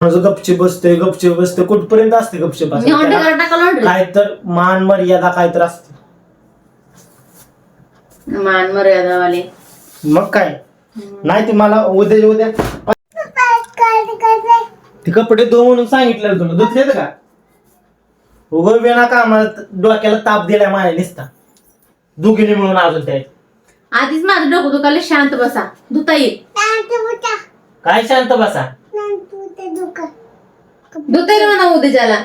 माझं गपचे बसते गपचे बसते कुठपर्यंत असते गपचे मी ऑर्डर बसते काय तर मान मर्यादा काय तर असते. मान मर्यादावाले. मग काय? नाही ते मला उद्या उद्या. ते कपडे धुव म्हणून सांगितलं तुला. धुतलेत का? उगं विना कामाला डोक्याला ताप दिलाय माझ्या निसता. दुखीने म्हणून अजून त्या आधीच माझं डोकं दुखायला शांत बसा. धुता येईल काय शांत बसा? धुता येईल म्हणा उद्याच्याला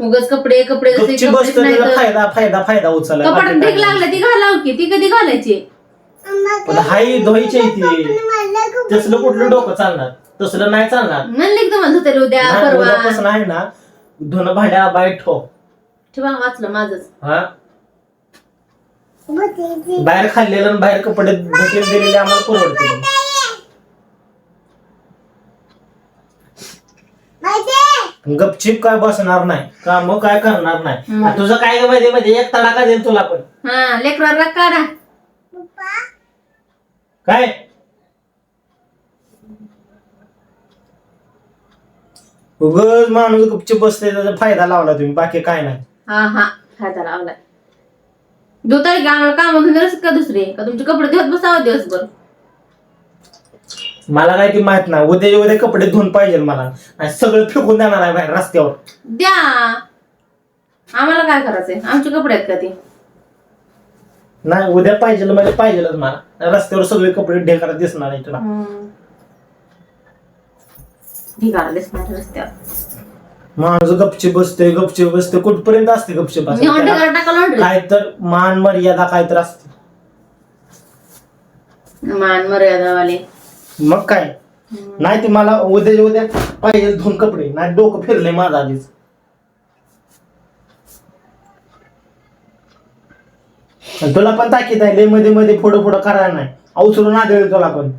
उगाच कपडे कपडे जसे गपची कपडेच बसतो नाही त्याला तर. फायदा फायदा फायदा बाकी ढीग काय लागला ती घालाव की ती कधी घालायची? पण हाई धुवायची आहे ती. तसलं कुठलं डोकं चालणार? तसलं नाही चालणार. म्हणले की तुम्हाला धुता उद्या नाही, परवा. आहे ना धुणं भांड्या बाहेर ठेव. ठेवा वाचलं माझंच. हा? बाहेर खाल्लेलं आणि बाहेर कपडे धुतलेले दिलेले आम्हाला परवडते. गपचिप काय बसणार नाही काम काय करणार नाही. तुझं काय मध्ये मध्ये एक तडाखा देईल तुला पण. हा राग काढा. काय? उगच माणूस गपचिप बसते त्याचा फायदा लावला तुम्ही बाकी काय नाही. हा हा फायदा लावलाय. की? आम्हाला काम का दुसरे? का तुमचे कपडे धुवत बसावं दिवसभर? मला काय ती माहीत नाही. उद्या उद्या कपडे धुवून पाहिजे मला. आणि सगळं फेकून देणार आहे बाहेर रस्त्यावर. द्या. आम्हाला काय करायचंय? आमचे कपडे आहेत का ते? नाही उद्या पाहिजे म्हणजे पाहिजेलच मला. रस्त्यावर सगळे कपडे ढेकरा दिसणार आहे तुला दिसणार रस्त्यावर. माणूस गपचे बसते गपचे बसते कुठपर्यंत असते गपचे मी बसते लॉन्ड्री काय तर मान मर्यादा काय तर असते. मान मर्यादावाले. मग काय? नाही ते मला उद्या उद्या पाहिजे धुवून कपडे नाही डोकं फिरले माझं आधीच. आणि तुला पण ताकीद आहे लयमध्ये मध्ये पुढं पुढं करायला नाही. अवसरून आदळ तुला पण.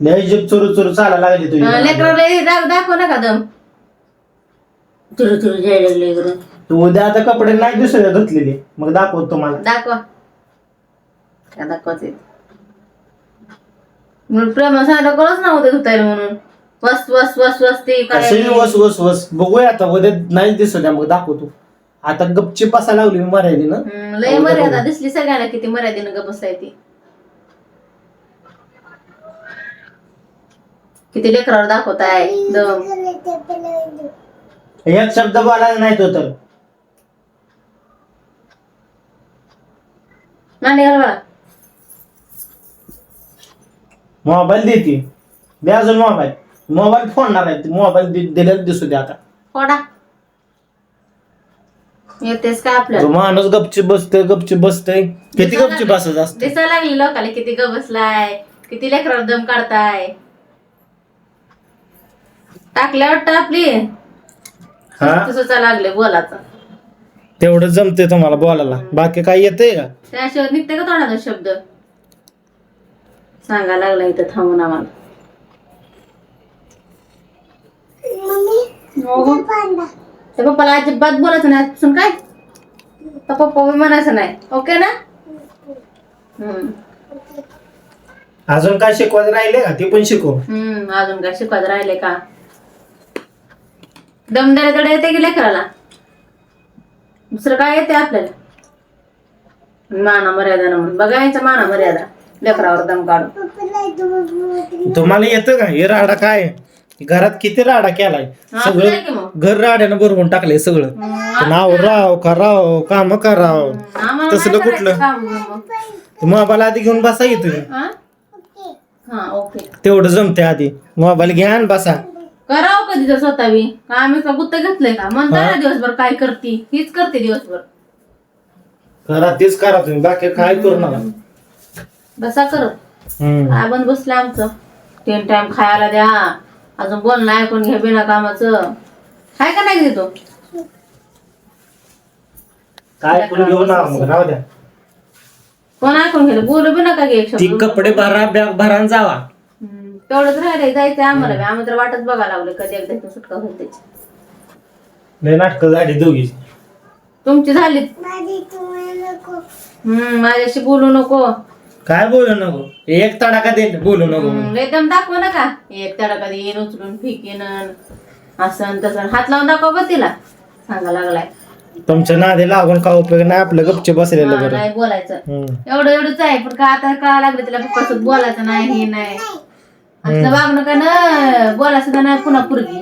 लय जीप चुरू चुरू चालायला लागली तुझी. लेकराला राग दाखव नका दम? चुरू चुरू जायला लागले करून तू उद्या आता कपडे नाही दुसरे धुतलेले. मग दाखवतो तुम्हाला. दाखवा. काय दाखवायचे मग प्रेमा सांगितलं कळच ना होते म्हणून? वस वस वस वस ते काय? वस वस वस. बघूया आता उद्या नाही दिसू द्या मग दाखवतो. आता गपची बसायला लागली मी मरायली ना हम्म, लय मर्यादा दिसली सगळ्यांना किती मर्यादेनं ग बसलाय ती. किती लेकरावर दाखवताय दम. एक शब्द बोलायला नाही तो तर मांडी घाल मोबाईल देते. दे अजून मोबाईल. मोबाईल फोडणार आहे. मोबाईल दिलेला दिसू दे आता. फोडा. येतेस का आपल्याला? तो माणूस गपची बसतोय गपची बसतोय. किती गपची बसत असते दिसायला लागली लोकाला किती ग बसलाय किती लेकरावर दम काढताय. टाकल्यावर टाकली. हा? तसं लागले बोलाचं तेवढं जमते तुम्हाला बोलायला. बाकी काय येतंय का? त्याशिवाय निघते का तोंडाचा शब्द? सांगा लागला इथं थांबून आम्हाला. हो. त्या पप्पाला अजिबात बोलायचं नाही आजपासून काय? तर पप्पा बी म्हणायचं नाही. ओके ना? हम्म. अजून काय शिकवायचं राहिले का? ते पण शिकव. हम्म अजून काय शिकवायचं राहिले का? दमदारीकडे येते की लेकराला? दुसरं काय येते आपल्याला? माना मर्यादा म्हणून. बघायचं माना मर्यादा लेकरावर दम काढून. तुम्हाला येतं का? हे राडा काय? घरात किती राडा केलाय? की सगळं? घर राड्यानं भरवून टाकलंय सगळं. नाव राव कराव काम कराव तसलं कुठलं? मोबाईल आधी घेऊन बसा येतो तेवढं जमते आधी. मोबाईल घ्या आणि बसा. करावं कधी तर स्वतः बी का आम्ही का गुत्त घेतलंय का? म्हणता ना दिवसभर काय करते? हीच करते दिवसभर. करा तेच करा तुम्ही. बाकी काय करू नका. बसा करत. हम्म. काय बंद बसलं आमचं? तीन टाइम खायला द्या. अजून बोलणं ऐकून घ्या बिना कामाचं. हाय का नाही देतो काय पण घेऊ नका मग राहू द्या. कोण ऐकून बोलू बी नका घे एक ती शब्द कपडे भरा बॅग भरान जावा. तेवढंच राहिलंय जायचं आम्हाला बी. आम्ही तर वाटच बघायला लागलोय कधी एकदा इथून सुटका होईल त्याची. लय नाटकं झाली दोघी. तुमची झाली? हम्म माझ्याशी बोलू नको. काय बोलू नको? एक तडाखा दे बोलू नको म्हणून. हम्म, एकदम दाखव नका एक तडा कधी येईन उचलून फेकीन असं आणि तसं. हात लावून दाखव बघ तिला. सांगा लागलाय. तुमच्या नादी लागून का उपयोग नाही आपलं गपचे बसलेलं हा, बरं. नाही बोलायचं. हम्म. एवढं एवढंच आहे पण का आता कळा लागलं तिला? पप्पासोबत बोलायचं नाही हे नाही असलं वागणं का ना बोला सुद्धा नाही पुन्हा पुरगी.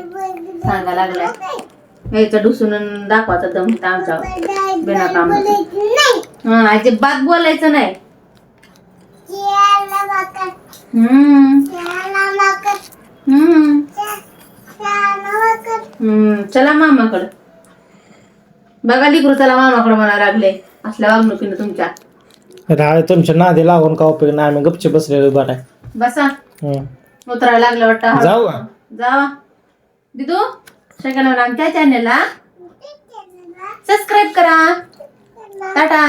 सांगा लागलाय. यायचं ढुसून दाखवायचा दम होता आमच्यावर. बिना कामाचं हा अजिबात बोलायचं नाही. चला मामाकडं. बघा लिकरू चला मामाकडं म्हणा लागले. असल्या वागणुकीनं तुमच्या. राळे तुमच्या नादी लागून का उपयोग नाही? आम्ही गपचे बसलेलो बरं. बसा. उतरायला लागलं वाटतं. जाऊ का? जावा दिदू सेकंड आमच्या चॅनेलला सबस्क्राईब करा. टाटा.